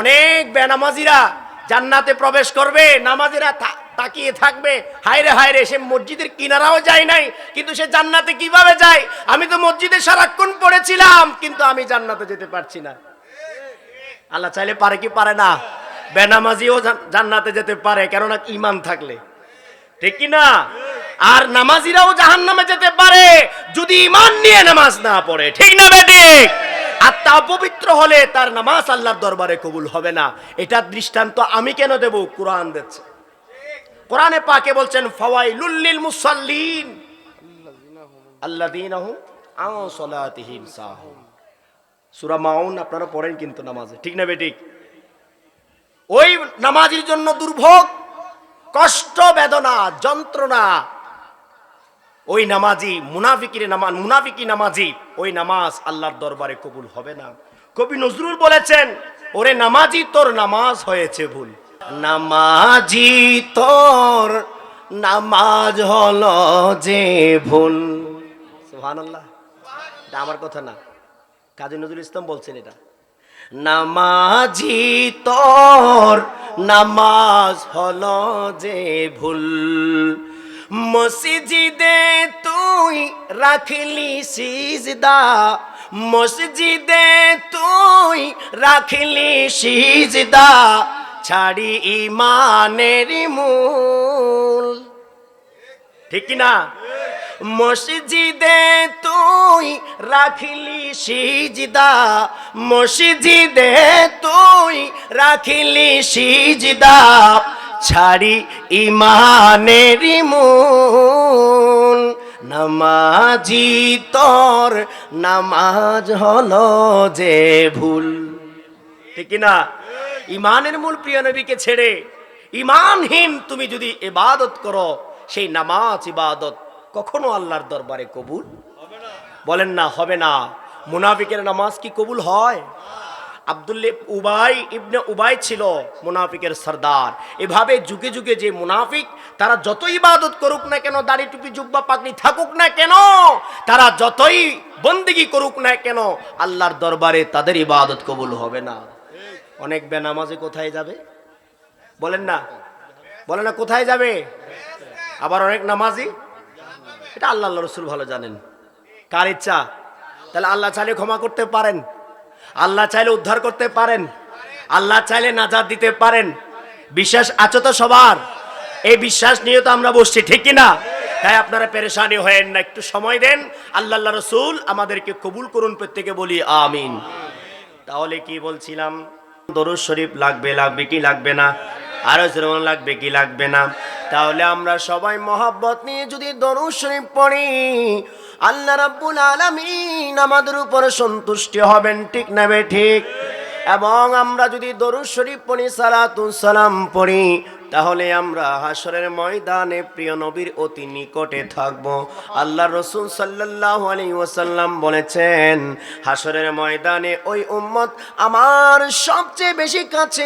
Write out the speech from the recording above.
অনেক বেনামাজিরা জান্নাতে প্রবেশ করবে, নামাজিরা তাকিয়ে থাকবে। হায়রে হায়রে, সে মসজিদের কিনারাও যায় নাই, কিন্তু সে জান্নাতে কীভাবে যায়? আমি তো মসজিদে সারাক্ষণ পড়েছিলাম, কিন্তু আমি জান্নাতে যেতে পারছি না। আল্লাহ চাইলে পারে কি পারে না? বেনামাজিও জান্নাতে যেতে পারে, কেননা ইমান থাকলে। ঠিক না আর নামাজিরাও জাহান নামে যেতে পারে, যদি ইমান নিয়ে নামাজ না পড়ে। ঠিক না বেঠিক আত্মা অপবিত্র হলে তার নামাজ আল্লাহর দরবারে কবুল হবে না। এটার দৃষ্টান্ত আমি কেন দেব? কোরআন দিচ্ছে। কোরআনে পাকে বলছেন, ফাওয়াইলুল লিল মুসাল্লিন। আল্লাযীনা হুম আন সালাতিহিম সাহুন। সূরা মাউন আপনারা পড়েন কিন্তু নামাজে। ঠিক না বেঠিক ওই নামাজের জন্য দুর্ভোগ, কষ্ট, বেদনা, যন্ত্রণা ওই নামাজি, মুনাফিকির নামাজ মুনাফিকি নামাজি, ওই নামাজ আল্লাহর দরবারে কবুল হবে না। কবি নজরুল বলেছেন, ওরে নামাজি, তোর নামাজ হয়েছে ভুল। নামাজি, তোর নামাজ হলো যে ভুল। সুবহানাল্লাহ। এটা আমার কথা না। কাজী নজরুল ইসলাম বলছেন এটা। নামাজি, তোর নামাজ হলো যে ভুল। মসজিদে তুই রাখলি সিজদা। মসজিদে তুই রাখলি সিজদা। ছাড়ি ইমানের মূল। ঠিক না মসজিদে তুই রাখিলি সিজদা। মসজিদে তুই রাখিলি সিজদা। ছাড়ি ইমানের মূল নামাজি তোর, নামাজ হলো যে ভুল। ঠিক না ইমানের মূল প্রিয় নবীকে ছেড়ে ইমানহীন তুমি যদি ইবাদত করো, সেই নামাজ ইবাদত কখনো আল্লাহর দরবারে কবুল বলেন না, হবে না। মুনাফিকের নামাজ কি কবুল হয়? আব্দুল্লে উবাই ইবনে উবাই ছিল মুনাফিকের সর্দার। এভাবে যুগে যুগে যে মুনাফিক, তারা যতই ইবাদত করুক না কেন, দাড়ি টুপি, জুব্বা পাগড়ি থাকুক না কেন, তারা যতই বন্দিগি করুক না কেন, আল্লাহর দরবারে তাদের ইবাদত কবুল হবে না। অনেক বেনামাজি কোথায় যাবে? বলেন না। বলেন না কোথায় যাবে? আবার অনেক নামাজি? এটা আল্লাহ আল্লাহ রসুল ভালো জানেন। কার ইচ্ছা? তাহলে আল্লাহ চাইলে ক্ষমা করতে পারেন। আল্লাহ চাইলে উদ্ধার করতে পারেন। আল্লাহ চাইলে নাজাদ দিতে পারেন। বিশ্বাস আছে তো সবার? এই বিশ্বাস নিয়ে তো আমরা বসছি, ঠিক কি না? তাই আপনারা পেরেশানি হয়েন না, একটু সময় দেন। আল্লাহ আল্লাহ রসুল আমাদেরকে কবুল করুন প্রত্যেকে বলি, আমিন। তাহলে কি বলছিলাম? দরুদ শরীফ লাগবে লাগবে কি লাগবে না? আরও যেমন লাগবে কি লাগবে না? তাহলে আমরা সবাই মহাব্বত নিয়ে যদি দরুদ শরীফ পড়ি, আল্লাহ রাব্বুল আলামিন আমাদের উপরে সন্তুষ্টি হবেন, ঠিক না বে ঠিক এবং আমরা যদি দরুদ শরীফ পড়ি সালাতুল সালাম পড়ি, তাহলে আমরা হাসরের ময়দানে প্রিয় নবীর অতি নিকটে থাকব আল্লাহ রসুল সাল্লাহ আলী ওয়াসাল্লাম বলেছেন হাসরের ময়দানে ওই উম্মত আমার সবচেয়ে বেশি কাছে।